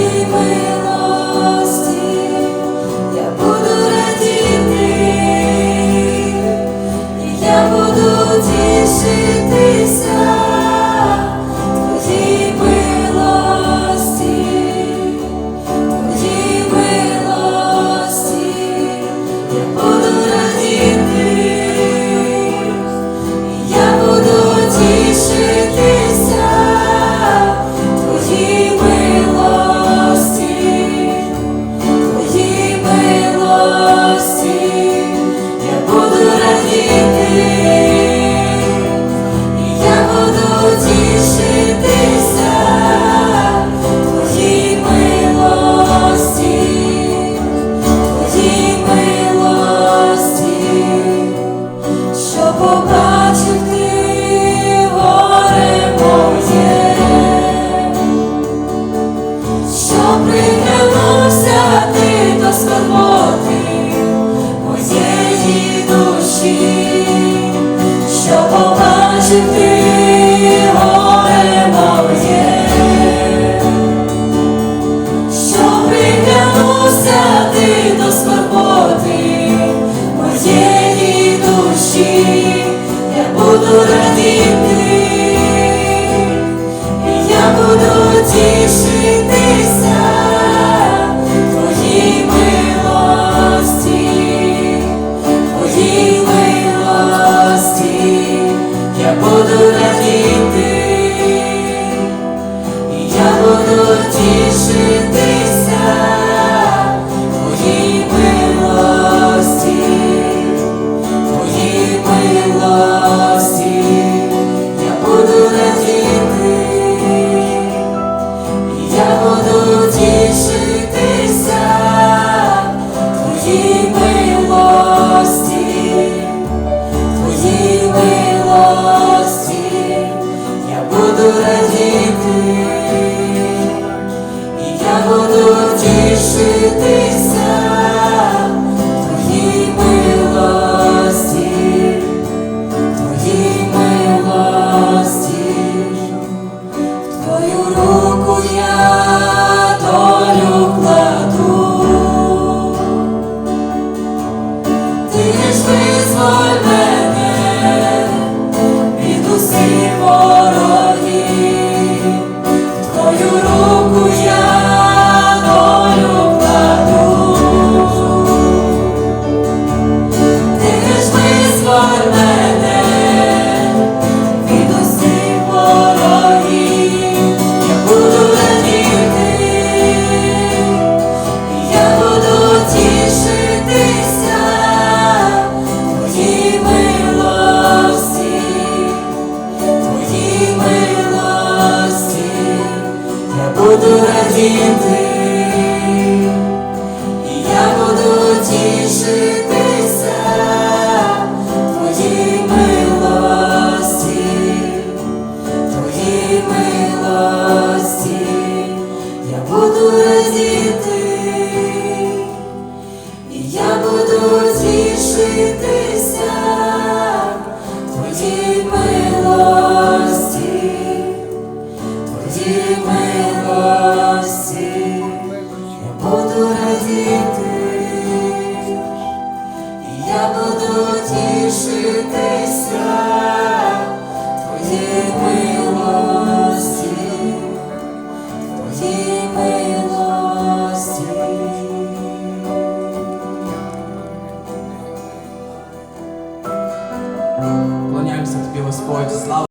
Обійми буду радіти, і я буду тішитися. радіти, я буду тішитися твої милості, твої милості, я буду радіти, я буду тішитися твої милості. Твої милості.